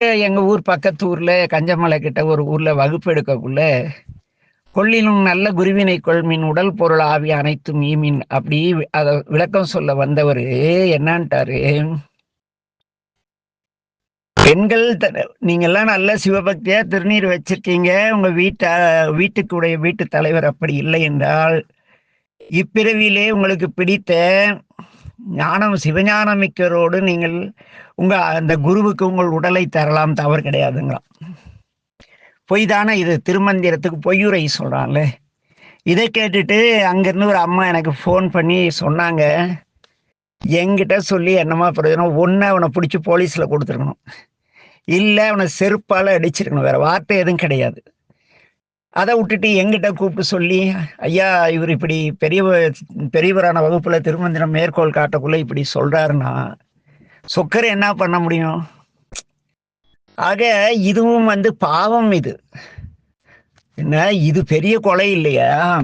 எங்க ஊர் பக்கத்து ஊர்ல கஞ்சமலை கிட்ட ஒரு ஊர்ல வகுப்பு எடுக்கக்குள்ள கொள்ளினும் நல்ல குருவினை கொள்மின் உடல் பொருள் ஆவி அனைத்தும் ஈமின் அப்படி அதை விளக்கம் சொல்ல வந்தவர் என்னான்ட்டாரு? பெண்கள் த- நீங்க எல்லாம் நல்ல சிவபக்தியா திருநீர் வச்சிருக்கீங்க. உங்க வீட்ட வீட்டுக்குடைய வீட்டு தலைவர் அப்படி இல்லை என்றால் இப்பிறவியிலே உங்களுக்கு பிடித்த ஞானம் சிவஞானம் மிக்கரோடு நீங்கள் உங்க அந்த குருவுக்கு உங்கள் உடலை தரலாம் தவறு கிடையாதுங்கிறான். பொய் தானே இது திருமந்திரத்துக்கு பொய்யுரை சொல்றான்ல. இதை கேட்டுட்டு அங்கேருந்து ஒரு அம்மா எனக்கு ஃபோன் பண்ணி சொன்னாங்க. என்கிட்ட சொல்லி என்னமா பிரயோஜனம்? ஒன்று அவனை பிடிச்சி போலீஸில் கொடுத்துருக்கணும். இல்லை அவனை செருப்பால் அடிச்சிருக்கணும். வேற வார்த்தை எதுவும் கிடையாது. அதை விட்டுட்டு எங்கிட்ட கூப்பிட்டு சொல்லி ஐயா இவர் இப்படி பெரிய பெரியவரான வகுப்புல திருமந்திரம் மேற்கோள் காட்டக்குள்ள இப்படி சொல்றாருன்னா சொக்கர் என்ன பண்ண முடியும்? ஆக இதுவும் வந்து பாவம் இது. என்ன இது பெரிய கொலை இல்லையா?